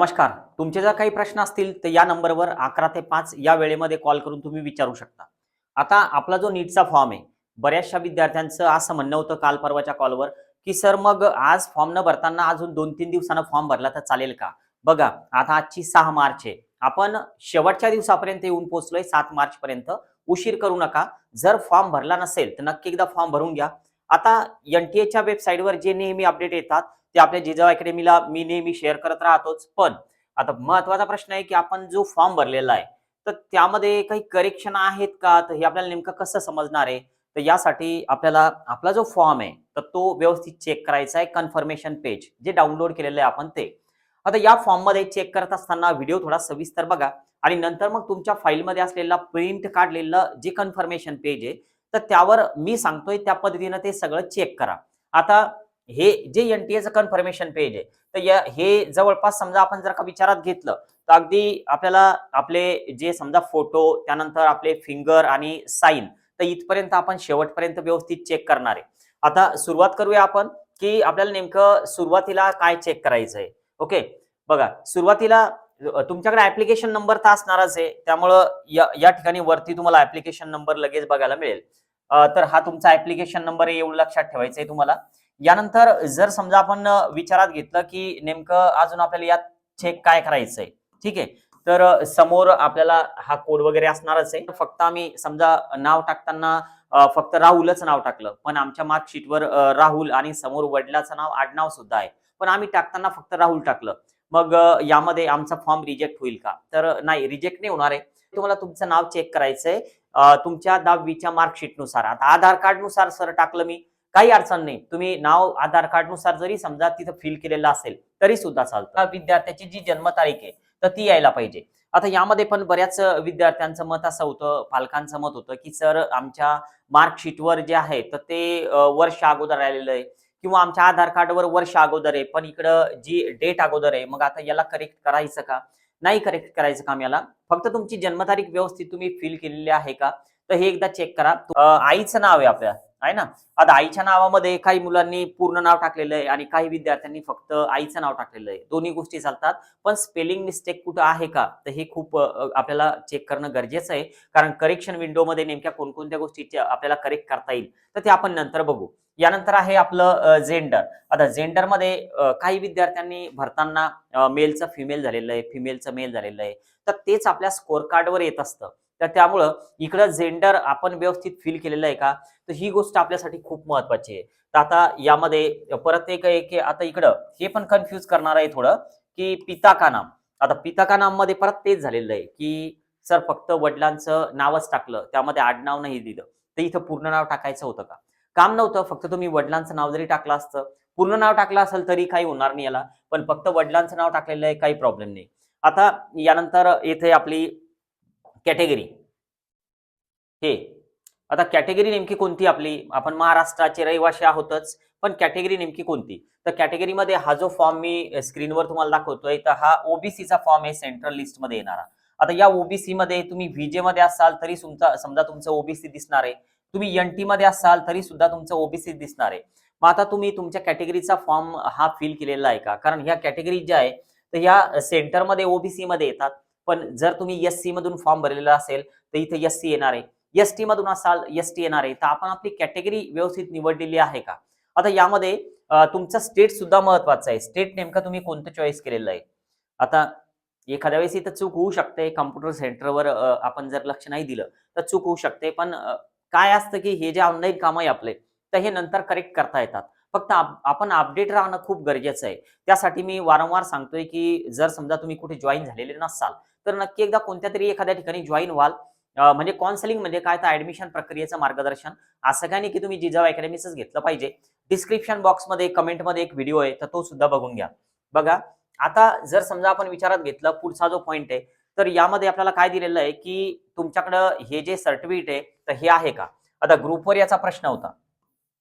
नमस्कार. तुमचे जर काही प्रश्न असतील तर या नंबरवर अकरा ते पाच या वेळेमध्ये कॉल करून तुम्ही विचारू शकता. आता आपला जो नीटचा फॉर्म आहे बऱ्याचशा विद्यार्थ्यांचं असं म्हणणं होतं काल परवाच्या कॉलवर की सर मग आज फॉर्म न भरताना अजून दोन तीन दिवसानं फॉर्म भरला तर चालेल का? बघा आता आजची सहा मार्च आहे. आपण शेवटच्या दिवसापर्यंत येऊन पोहोचलोय सात मार्च पर्यंत उशीर करू नका. जर फॉर्म भरला नसेल तर नक्की एकदा फॉर्म भरून घ्या. आता एनटीएच्या वेबसाईटवर जे नेहमी अपडेट येतात ते आपल्या जिजाऊ अकॅडमीला मी नेहमी शेअर करत राहतोच. पण आता महत्त्वाचा प्रश्न आहे की आपण जो फॉर्म भरलेला आहे तर त्यामध्ये काही करेक्शन आहेत का? तर हे आपल्याला नेमकं कसं समजणार आहे? तर यासाठी आपल्याला आपला जो फॉर्म आहे तर तो व्यवस्थित चेक करायचा आहे कन्फर्मेशन पेज जे डाउनलोड केलेलं आहे आपण ते. आता या फॉर्ममध्ये चेक करत असताना व्हिडिओ थोडा सविस्तर बघा. आणि नंतर मग तुमच्या फाईलमध्ये असलेला प्रिंट काढलेलं जे कन्फर्मेशन पेज आहे तर त्यावर मी सांगतोय त्या पद्धतीनं ते सगळं चेक करा. आता हे जे एनटीएचं कन्फर्मेशन पेज आहे तर या हे जवळपास समजा आपण जर का विचारात घेतलं तर अगदी आपल्याला आपले जे समजा फोटो त्यानंतर आपले फिंगर आणि साईन तर इथपर्यंत आपण शेवटपर्यंत व्यवस्थित चेक करणार आहे. आता सुरुवात करूया आपण की आपल्याला नेमकं सुरुवातीला काय चेक करायचं आहे ओके बघा सुरुवातीला तुमच्याकडे ऍप्लिकेशन नंबर तर असणारच आहे त्यामुळं या या ठिकाणी वरती तुम्हाला ऍप्लिकेशन नंबर लगेच बघायला मिळेल. तर हा तुमचा ऍप्लिकेशन नंबर आहे एवढं लक्षात ठेवायचं आहे तुम्हाला. यानंतर जर समजा आपण विचारात घेतलं की नेमकं अजून आपल्याला यात चेक काय करायचंय? ठीक आहे? तर समोर आपल्याला हा कोड वगैरे असणारच आहे. फक्त आम्ही समजा नाव टाकताना फक्त राहुलच नाव टाकलं. पण आमच्या मार्कशीटवर राहुल आणि समोर वडिलाचं नाव आडनाव सुद्धा आहे. पण आम्ही टाकताना फक्त राहुल टाकलं. मग यामध्ये आमचा फॉर्म रिजेक्ट होईल का? तर नाही रिजेक्ट नाही होणार आहे. तुम्हाला तुमचं नाव चेक करायचंय. तुमच्या दहावीच्या मार्कशीटनुसार. आता आधार कार्डनुसार सर टाकलं मी. काही अडचण नाही. तुम्ही नाव आधार कार्डनुसार जरी समजा तिथं फिल केलेलं असेल तरी सुद्धा चालतं. विद्यार्थ्याची जी जन्मतारीख आहे तर ती यायला पाहिजे. आता यामध्ये पण बऱ्याच विद्यार्थ्यांचं मत असं होतं पालकांचं मत होतं की सर आमच्या मार्कशीटवर जे आहे तर ते वर्ष अगोदर आलेलं आहे. किंवा आमच्या आधार कार्डवर वर्ष अगोदर आहे पण इकडं जी डेट अगोदर आहे मग आता याला करेक्ट करायचं का? नाही करेक्ट करायचं काम याला. फक्त तुमची जन्मतारीख व्यवस्थित तुम्ही फिल केलेली आहे का? तर हे एकदा चेक करा. आईचं नाव आहे आपल्या. आहे ना? आता आईच्या नावामध्ये काही मुलांनी पूर्ण नाव टाकलेलं आहे आणि काही विद्यार्थ्यांनी फक्त आईचं नाव टाकलेलं आहे. दोन्ही गोष्टी चालतात पण स्पेलिंग मिस्टेक कुठं आहे का? तर हे खूप आपल्याला चेक करणं गरजेचं आहे. कारण करेक्शन विंडोमध्ये नेमक्या कोणकोणत्या गोष्टी आपल्याला करेक्ट करता येईल? तर ते आपण नंतर बघू. यानंतर आहे आपलं जेंडर आता जेंडरमध्ये काही विद्यार्थ्यांनी भरताना मेलचं फिमेल झालेलं आहे फिमेलचं मेल झालेलं आहे. तर तेच आपल्या स्कोअर कार्डवर येत असतं. तर त्यामुळं इकडं जेंडर आपण व्यवस्थित फील केलेलं आहे का? तर ही गोष्ट आपल्यासाठी खूप महत्वाची आहे. तर आता यामध्ये परत एक आहे की आता इकडं हे पण कन्फ्यूज करणार आहे थोडं की पिता का नाम. आता पिता का नाममध्ये परत तेच झालेलं आहे की सर फक्त वडिलांचं नावच टाकलं त्यामध्ये आडनाव नाही दिलं. तर इथं पूर्ण नाव टाकायचं होतं का? काम नव्हतं फक्त तुम्ही वडिलांचं नाव जरी टाकलं असतं पूर्ण नाव टाकलं असेल तरी काही होणार नाही याला. पण फक्त वडिलांचं नाव टाकलेलं आहे काही प्रॉब्लेम नाही. आता यानंतर येथे आपली कॅटेगरी. हे. आता कॅटेगरी नेमकी कोणती आपली? आपण महाराष्ट्राचे रहिवासी आहोतच पण कॅटेगरी नेमकी कोणती? तर कॅटेगरीमध्ये हा जो फॉर्म मी स्क्रीनवर तुम्हाला दाखवतोय तर हा ओबीसीचा फॉर्म आहे सेंट्रल लिस्टमध्ये येणारा. आता या ओबीसी मध्ये तुम्ही व्हीजे मध्ये असाल तरी तुमचा समजा तुमचं ओबीसी दिसणार आहे. तुम्ही एन टी मध्ये असाल तरी सुद्धा तुमचं ओबीसी दिसणार आहे. मग आता तुम्ही तुमच्या कॅटेगरीचा फॉर्म हा फिल केलेला आहे का? कारण ह्या कॅटेगरी ज्या आहे तर ह्या सेंटरमध्ये ओबीसी मध्ये येतात. पण जर तुम्ही एस सी मधून फॉर्म भरलेला असेल तर इथे एस सी येणार आहे. एस टी मधून असाल एस टी येणार आहे. तर आपण आपली कॅटेगरी व्यवस्थित निवडलेली आहे का? आता यामध्ये तुमचा स्टेट सुद्धा महत्वाचं आहे. स्टेट नेमकं तुम्ही कोणतं चॉईस केलेलं आहे? आता एखाद्या वेळेस इथं चूक होऊ शकते. कम्प्युटर सेंटरवर आपण जर लक्ष नाही दिलं तर चूक होऊ शकते. पण काय असतं की हे जे ऑनलाईन काम आहे आपले तर हे नंतर करेक्ट करता येतात. फक्त आपण अपडेट राहणं खूप गरजेचं आहे. त्यासाठी मी वारंवार सांगतोय की जर समजा तुम्ही कुठे जॉईन झालेले नसाल तर नक्की एकदा कोणत्या तरी एखाद्या ठिकाणी जॉईन व्हाल. म्हणजे काउन्सिलिंग म्हणजे काय? तर ऍडमिशन प्रक्रियेचं मार्गदर्शन. असं काय नाही की तुम्ही जिजाऊ अकॅडमीच घेतलं पाहिजे. डिस्क्रिप्शन बॉक्समध्ये कमेंटमध्ये एक व्हिडिओ आहे तर तो सुद्धा बघून घ्या. बघा आता जर समजा आपण विचारात घेतलं पुढचा जो पॉईंट आहे तर यामध्ये आपल्याला काय दिलेलं आहे की तुमच्याकडं हे जे सर्टिफिकेट आहे तर हे आहे का? आता ग्रुपवर याचा प्रश्न होता.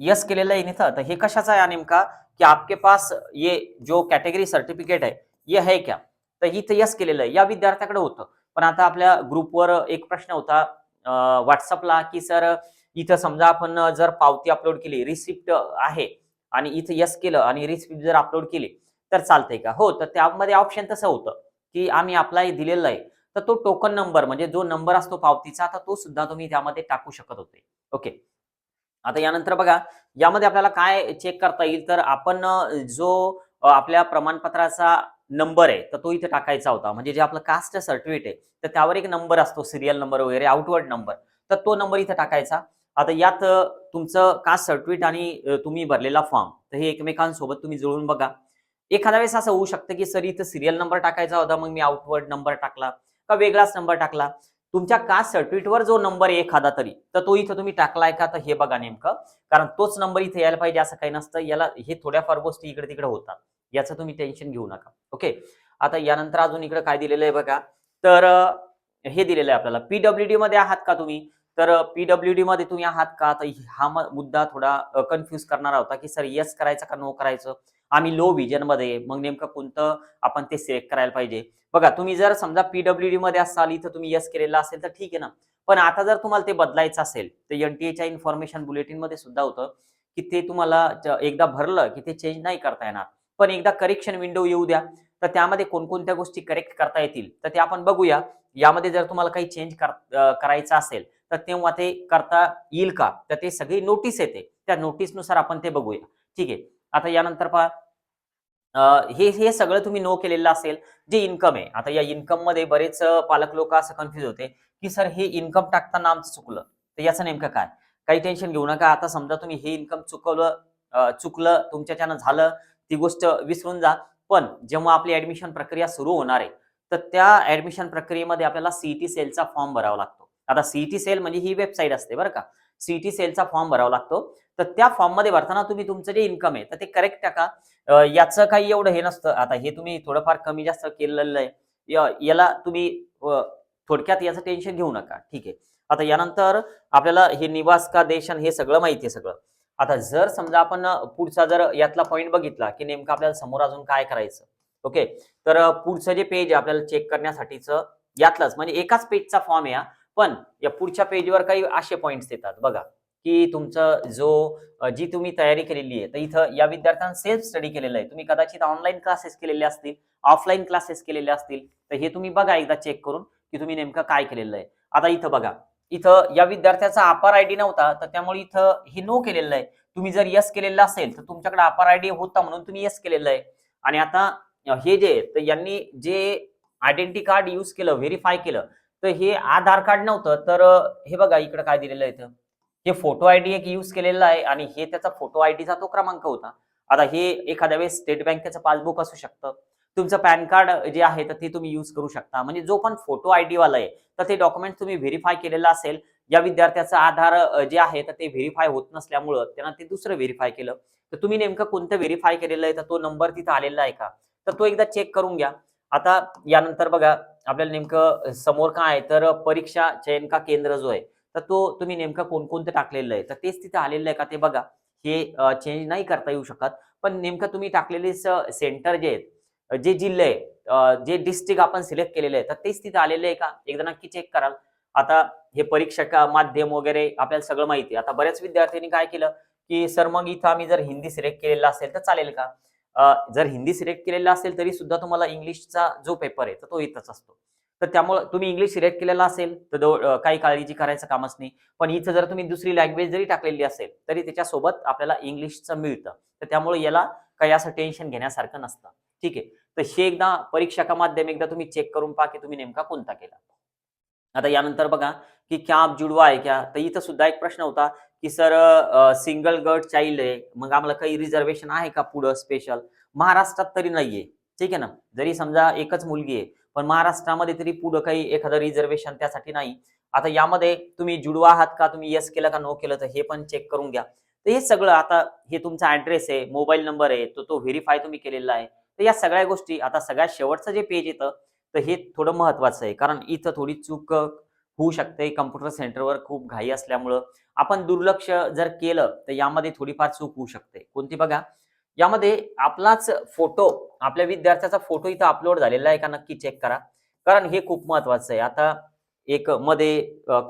यस केलेलं आहे इथं तर हे कशाचा आहे नेमका? की आपके पास ये जो कॅटेगरी सर्टिफिकेट आहे ये है क्या? तर इथं यस केलेलं आहे. या विद्यार्थ्याकडे होतं. पण आता आपल्या ग्रुपवर एक प्रश्न होता व्हॉट्सअपला की सर इथं समजा आपण जर पावती अपलोड केली रिसिप्ट आहे आणि इथं यस केलं आणि रिसिप्ट जर अपलोड केली तर चालतंय का? हो तर त्यामध्ये ऑप्शन तसं होतं की आम्ही आपला दिलेलं आहे. तर तो टोकन नंबर म्हणजे जो नंबर असतो पावतीचा तर तो सुद्धा तुम्ही त्यामध्ये टाकू शकत होते. ओके आता यानंतर बघा यामध्ये आपल्याला काय चेक करता येईल? तर आपण जो आपल्या प्रमाणपत्राचा नंबर आहे तर तो इथे टाकायचा होता. म्हणजे जे आपलं कास्ट सर्टिफिकेट आहे तर त्यावर एक नंबर असतो सिरियल नंबर वगैरे आउटवर्ड नंबर तर तो नंबर इथे टाकायचा. आता यात तुमचं कास्ट सर्टिफिकेट आणि तुम्ही भरलेला फॉर्म तर हे एकमेकांसोबत तुम्ही जुळून बघा. एखाद्या वेळेस असं होऊ शकतं की सर इथं सिरियल नंबर टाकायचा होता मग मी आउटवर्ड नंबर टाकला. का वेगळाच नंबर टाकला? तुमच्या कास्ट सर्टिफिकेटवर जो नंबर आहे एखादा तरी तर तो इथं तुम्ही टाकलाय का? तर हे बघा नेमकं. कारण तोच नंबर इथे यायला पाहिजे असं काही नसतं. याला हे थोड्याफार गोष्टी इकडे तिकडे होतात. याचं तुम्ही टेन्शन घेऊ नका. ओके आता यानंतर अजून इकडे काय दिलेलं आहे बघा. तर हे दिलेलं आहे आपल्याला. पीडब्ल्यू डी मध्ये आहात का तुम्ही? तर पीडब्ल्यू डी मध्ये तुम्ही आहात का? तर हा मुद्दा थोडा कन्फ्युज करणारा होता की सर येस करायचं का नो करायचं? आम्ही लो व्हिजनमध्ये मग नेमकं कोणतं आपण ते सिलेक्ट करायला पाहिजे? बघा तुम्ही जर समजा पीडब्ल्यू डी मध्ये असाल इथं तुम्ही यस केलेलं असेल तर ठीक आहे ना. पण आता जर तुम्हाला ते बदलायचं असेल तर एनटीएच्या इन्फॉर्मेशन बुलेटिनमध्ये सुद्धा होतं की ते तुम्हाला एकदा भरलं की ते चेंज नाही करता येणार. पण एकदा करेक्शन विंडो येऊ द्या. तर त्यामध्ये कोणकोणत्या गोष्टी करेक्ट करता येतील? तर ते आपण बघूया. यामध्ये जर तुम्हाला काही चेंज करायचं असेल तर तेव्हा ते करता येईल का? तर ते सगळी नोटीस येते. त्या नोटीसनुसार आपण ते बघूया. ठीक आहे? आता यानंतर पहा. हे हे सगळं तुम्ही नो केलेलं असेल जे इन्कम आहे. आता या इन्कममध्ये बरेच पालक लोक असं कन्फ्युज होते की सर हे इन्कम टाकताना आमचं चुकलं. तर याचं नेमकं काय? काही टेन्शन घेऊ नका. आता समजा तुम्ही हे इन्कम चुकवलं चुकलं तुमच्याच्यानं झालं ती गोष्ट विसरून जा. पण जेव्हा आपली ऍडमिशन प्रक्रिया सुरू होणार आहे तर त्या ऍडमिशन प्रक्रियेमध्ये आपल्याला सीईटी सेलचा फॉर्म भरावा लागतो. आता सीईटी सेल म्हणजे ही वेबसाईट असते बरं का. सीईटी सेलचा फॉर्म भरावा लागतो. तर त्या फॉर्ममध्ये भरताना तुम्ही तुमचं जे इन्कम आहे तर ते करेक्ट टाका. याचं काही एवढं हे नसतं. आता हे तुम्ही थोडंफार कमी जास्त केलेलं आहे. याला तुम्ही थोडक्यात याचं टेन्शन घेऊ नका. ठीक आहे. आता यानंतर आपल्याला हे निवास का देश हे सगळं माहिती आहे सगळं. आता जर समजा आपण पुढचा जर यातला पॉईंट बघितला की नेमकं आपल्याला समोर अजून काय करायचं? ओके तर पुढचं जे पेज आहे आपल्याला चेक करण्यासाठीच यातलंच म्हणजे एकाच पेजचा फॉर्म आहे पण या पुढच्या पेजवर काही असे पॉईंट्स येतात. बघा की तुमचं जो जी तुम्ही तयारी केलेली आहे तर इथं या विद्यार्थ्यांना सेल्फ स्टडी केलेलं आहे. तुम्ही कदाचित ऑनलाईन क्लासेस केलेले असतील ऑफलाईन क्लासेस केलेले असतील तर हे तुम्ही बघा एकदा चेक करून की तुम्ही नेमकं काय केलेलं आहे. आता इथं बघा इथं या विद्यार्थ्याचा अपार आयडी नव्हता तर त्यामुळे इथं हे नो केलेलं आहे. तुम्ही जर यस केलेलं असेल तर तुमच्याकडे अपार आयडी होता म्हणून तुम्ही यस केलेलं आहे. आणि आता हे जे तर यांनी जे आयडेंटिटी कार्ड यूज केलं व्हेरीफाय केलं तर हे आधार कार्ड नव्हतं तर हे बघा इकडे काय दिलेलं आहे इथं. हे फोटो आयडी एक यूज केलेला आहे आणि हे त्याचा फोटो आयडीचा तो क्रमांक होता. आता हे एखाद्या वेळेस स्टेट बँकेचं पासबुक असू शकतं. तुमचं पॅन कार्ड जे आहे तर ते तुम्ही यूज करू शकता. म्हणजे जो पण फोटो आयडी वाला आहे तर ते डॉक्युमेंट तुम्ही व्हेरीफाय केलेलं असेल. या विद्यार्थ्याचा आधार जे आहे तर ते व्हेरीफाय होत नसल्यामुळं त्यांना ते दुसरं व्हेरीफाय केलं. तर तुम्ही नेमकं कोणतं व्हेरीफाय केलेलं आहे तर तो नंबर तिथं आलेला आहे का? तर तो एकदा चेक करून घ्या. आता यानंतर बघा आपल्याला नेमकं समोर काय आहे? तर परीक्षा चयन का केंद्र जो आहे तर तो तुम्ही नेमकं कोणकोणतं टाकलेलं आहे? तर तेच तिथं आलेलं आहे का ते बघा. हे चेंज नाही करता येऊ शकत. पण नेमकं तुम्ही टाकलेले सेंटर जे आहेत जे जिल्हे आहे, जे डिस्ट्रिक्ट आपण सिलेक्ट केलेले आहे तर तेच तिथं आलेले आहे का? एकदा नक्की चेक कराल आता हे परीक्षा माध्यम वगैरे आपल्याला सगळं माहिती आहे. आता बऱ्याच विद्यार्थ्यांनी काय केलं की सर मग इथं आम्ही जर हिंदी सिलेक्ट केलेला असेल तर चालेल का? जर हिंदी सिलेक्ट केलेला असेल तरी सुद्धा तुम्हाला इंग्लिशचा जो पेपर आहे तर तो इथंच असतो. तर त्यामुळे तुम्ही इंग्लिश सिलेक्ट केलेला असेल तर काही काळजीची करायचं कामच नाही. पण इथं जर तुम्ही दुसरी लँग्वेज जरी टाकलेली असेल तरी त्याच्यासोबत आपल्याला इंग्लिशचं मिळतं. तर त्यामुळे याला काही असं टेन्शन घेण्यासारखं नसतं. ठीक आहे? तर हे एकदा परीक्षा का माध्यम एकदा तुम्ही चेक करून पहा की तुम्ही नेमका कोणता केला. आता यानंतर बघा की क्या आप जुडवा आहे क्या? तर इथं सुद्धा एक प्रश्न होता की सर सिंगल गट चाइल्ड आहे. मग आम्हाला काही रिझर्वेशन आहे का पुढं स्पेशल महाराष्ट्रात तरी नाहीये. ठीक आहे ना? जरी समजा एकच मुलगी आहे पण महाराष्ट्रामध्ये तरी पुढं काही एखादं रिझर्वेशन त्यासाठी नाही. आता यामध्ये तुम्ही जुडवा आहात का? तुम्ही येस केलं का नो केलं? तर हे पण चेक करून घ्या. तर हे सगळं आता हे तुमचा ऍड्रेस आहे मोबाईल नंबर आहे तो तो व्हेरीफाय तुम्ही केलेला आहे. तर या सगळ्या गोष्टी आता सगळ्यात शेवटचं जे पेज येतं तर हे थोडं महत्वाचं आहे. कारण इथं थोडी चूक होऊ शकते. कम्प्युटर सेंटरवर खूप घाई असल्यामुळं आपण दुर्लक्ष जर केलं तर यामध्ये थोडीफार चूक होऊ शकते. कोणती बघा? यामध्ये आपलाच फोटो आपल्या विद्यार्थ्याचा फोटो इथं अपलोड झालेला आहे का नक्की चेक करा. कारण हे खूप महत्वाचं आहे. आता एक मध्ये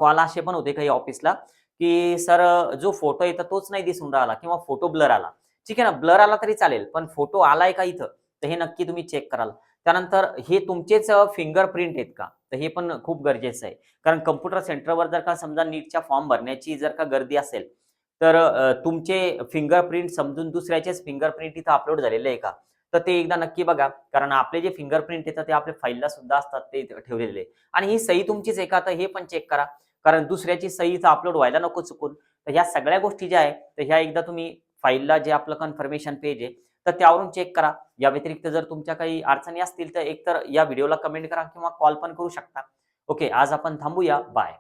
कॉल असे पण होते काही ऑफिसला की सर जो फोटो येतो तोच नाही दिसून राहिला किंवा फोटो ब्लर आला. ठीक आहे ना? ब्लर आला तरी चालेल पण फोटो आलाय का इथं? तर हे नक्की तुम्ही चेक कराल. त्यानंतर हे तुमचेच फिंगरप्रिंट आहेत का? तर हे पण खूप गरजेचं आहे. कारण कम्प्युटर सेंटरवर जर का समजा नीटच्या फॉर्म भरण्याची जर का गर्दी असेल तर तुमचे तुमचे फिंगरप्रिंट समजून दुसऱ्याचेच फिंगरप्रिंट इथं अपलोड झालेले आहे का? तर ते एकदा नक्की बघा. कारण आपले जे फिंगरप्रिंट येतात ते आपल्या फाईलला सुद्धा असतात ते ठेवलेले. आणि ही सही तुमचीच आहे का? तर हे पण चेक करा. कारण दुसऱ्याची सही इथं अपलोड व्हायला नको चुकून. तर ह्या सगळ्या गोष्टी ज्या आहेत तर ह्या एकदा तुम्ही फाईलला जे आपलं कन्फर्मेशन पेज आहे तर त्यावरून चेक करा. या व्यतिरिक्त जर तुमच्या काही अडचणी असतील तर एकतर या व्हिडिओला कमेंट करा किंवा कॉल पण करू शकता. ओके आज आपण थांबूया. बाय.